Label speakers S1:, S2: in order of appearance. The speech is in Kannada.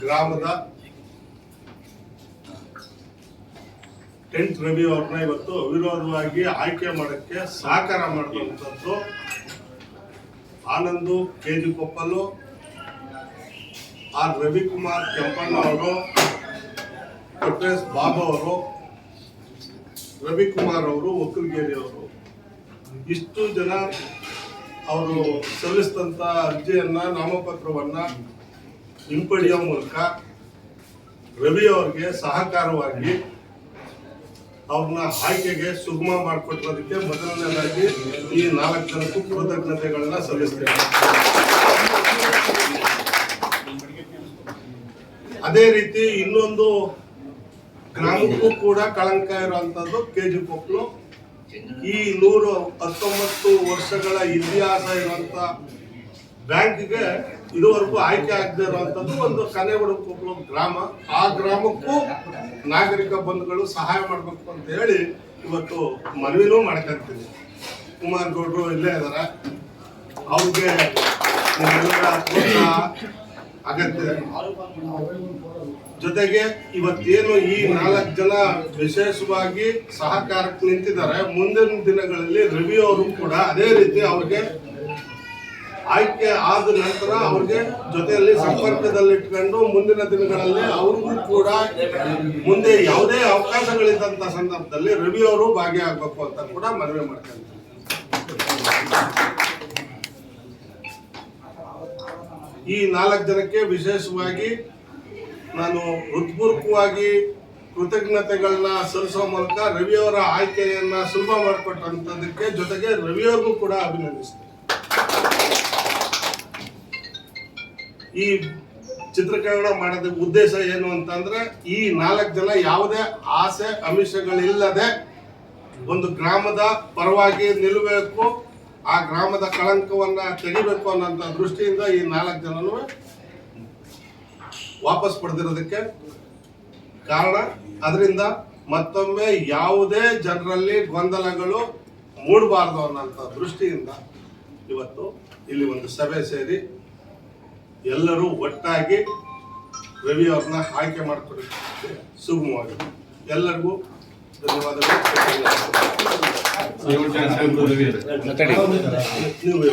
S1: ಗ್ರಾಮದ ಟೆಂಟ್ ರವಿ ಅವ್ರನ್ನ ಇವತ್ತು ಅವಿರೋಧವಾಗಿ ಆಯ್ಕೆ ಮಾಡಕ್ಕೆ ಸಹಕಾರ ಮಾಡಿದಂಥದ್ದು Anandu K G Koppalu R Ravikumar Kempanna ಅವರು ಕೊಟ್ರೇಶ್ ಬಾಬಾ ಅವರು, ರವಿಕುಮಾರ್ ಅವರು, ಒಕ್ಕಲಗೇರಿ ಅವರು. ಇಷ್ಟು ಜನ ಅವರು ಸಲ್ಲಿಸಿದಂಥ ಅರ್ಜಿಯನ್ನು ನಾಮಪತ್ರವನ್ನ ಹಿಂಪಡೆಯುವ ಮೂಲಕ ರವಿ ಅವರಿಗೆ ಸಹಕಾರವಾಗಿ ಅವ್ರನ್ನ ಆಯ್ಕೆಗೆ ಸುಗಮ ಮಾಡಿಕೊಟ್ಟಿರೋದಕ್ಕೆ ಮೊದಲನೇದಾಗಿ ಈ ನಾಲ್ಕು ಜನಕ್ಕೂ ಕೃತಜ್ಞತೆಗಳನ್ನ ಸಲ್ಲಿಸ್ತೇನೆ. ಅದೇ ರೀತಿ ಇನ್ನೊಂದು ಗ್ರಾಮಕ್ಕೂ ಕೂಡ ಕಳಂಕ ಇರುವಂತದ್ದು ಕೆ ಜಿ ಕೊಪ್ಪಲು. ಈ ನೂರು ಹತ್ತೊಂಬತ್ತು ವರ್ಷಗಳ ಇತಿಹಾಸ ಇರುವಂತ ಬ್ಯಾಂಕ್ಗೆ ಇದುವರೆಗೂ ಆಯ್ಕೆ ಆಗದೆ ಇರುವಂತದ್ದು ಒಂದು ಕನೆಬಡು ಕೊಪ್ಪಳ ಗ್ರಾಮ. ಆ ಗ್ರಾಮಕ್ಕೂ ನಾಗರಿಕ ಬಂಧುಗಳು ಸಹಾಯ ಮಾಡಬೇಕು ಅಂತ ಹೇಳಿ ಇವತ್ತು ಮನವಿನೂ ಮಾಡ್ಕೊಂತೀನಿ ಕುಮಾರ್ ಗೌಡ್ರು ಇಲ್ಲೇ ಇದಾರೆ. ಅವ್ರಿಗೆ ಅಗತ್ಯ. ಜೊತೆಗೆ ಇವತ್ತೇನು ಈ ನಾಲ್ಕು ಜನ ವಿಶೇಷವಾಗಿ ಸಹಕಾರಕ್ಕೆ ನಿಂತಿದ್ದಾರೆ, ಮುಂದಿನ ದಿನಗಳಲ್ಲಿ ರವಿ ಅವರು ಕೂಡ ಅದೇ ರೀತಿ ಅವ್ರಿಗೆ ಆಯ್ಕೆ ಆದ ನಂತರ ಅವ್ರಿಗೆ ಜೊತೆಯಲ್ಲಿ ಸಂಪರ್ಕದಲ್ಲಿ ಇಟ್ಕೊಂಡು ಮುಂದಿನ ದಿನಗಳಲ್ಲಿ ಅವ್ರಿಗೂ ಕೂಡ ಮುಂದೆ ಯಾವುದೇ ಅವಕಾಶಗಳಿದ್ದಂತ ಸಂದರ್ಭದಲ್ಲಿ ರವಿ ಅವರು ಭಾಗಿಯಾಗಬೇಕು ಅಂತ ಕೂಡ ಮನವಿ ಮಾಡ್ತಾರೆ ಈ ನಾಲ್ಕು ಜನಕ್ಕೆ ವಿಶೇಷವಾಗಿ ನಾನು ಹೃತ್ಪೂರ್ವಕವಾಗಿ ಕೃತಜ್ಞತೆಗಳನ್ನ ಸಲ್ಲಿಸುವ ಮೂಲಕ ರವಿಯವರ ಆಯ್ಕೆಯನ್ನ ಸುಲಭ ಮಾಡಿಕೊಟ್ಟಂತದಕ್ಕೆ ಜೊತೆಗೆ ರವಿಯವ್ರಿಗೂ ಕೂಡ ಅಭಿನಂದಿಸ್ತೇನೆ. ಈ ಚಿತ್ರೀಕರಣ ಮಾಡೋದ ಉದ್ದೇಶ ಏನು ಅಂತಂದ್ರೆ ಈ ನಾಲ್ಕು ಜನ ಯಾವುದೇ ಆಸೆ, ಅಮಿಷಗಳಿಲ್ಲದೆ ಒಂದು ಗ್ರಾಮದ ಪರವಾಗಿ ನಿಲ್ಲಬೇಕು, ಆ ಗ್ರಾಮದ ಕಳಂಕವನ್ನ ತೆಗಿಬೇಕು ಅನ್ನೋಂಥ ದೃಷ್ಟಿಯಿಂದ ಈ ನಾಲ್ಕು ಜನನು ವಾಪಸ್ ಪಡೆದಿರೋದಕ್ಕೆ ಕಾರಣ. ಅದರಿಂದ ಮತ್ತೊಮ್ಮೆ ಯಾವುದೇ ಜನರಲ್ಲಿ ಗೊಂದಲಗಳು ಮೂಡಬಾರ್ದು ಅನ್ನೋಂಥ ದೃಷ್ಟಿಯಿಂದ ಇವತ್ತು ಇಲ್ಲಿ ಒಂದು ಸಭೆ ಸೇರಿ ಎಲ್ಲರೂ ಒಟ್ಟಾಗಿ ರವಿ ಅವ್ರನ್ನ ಆಯ್ಕೆ ಮಾಡಿಕೊಡೋದಕ್ಕೆ ಸುಗಮವಾಗಿ. ಎಲ್ಲರಿಗೂ ಧನ್ಯವಾದಗಳು. ನೀವು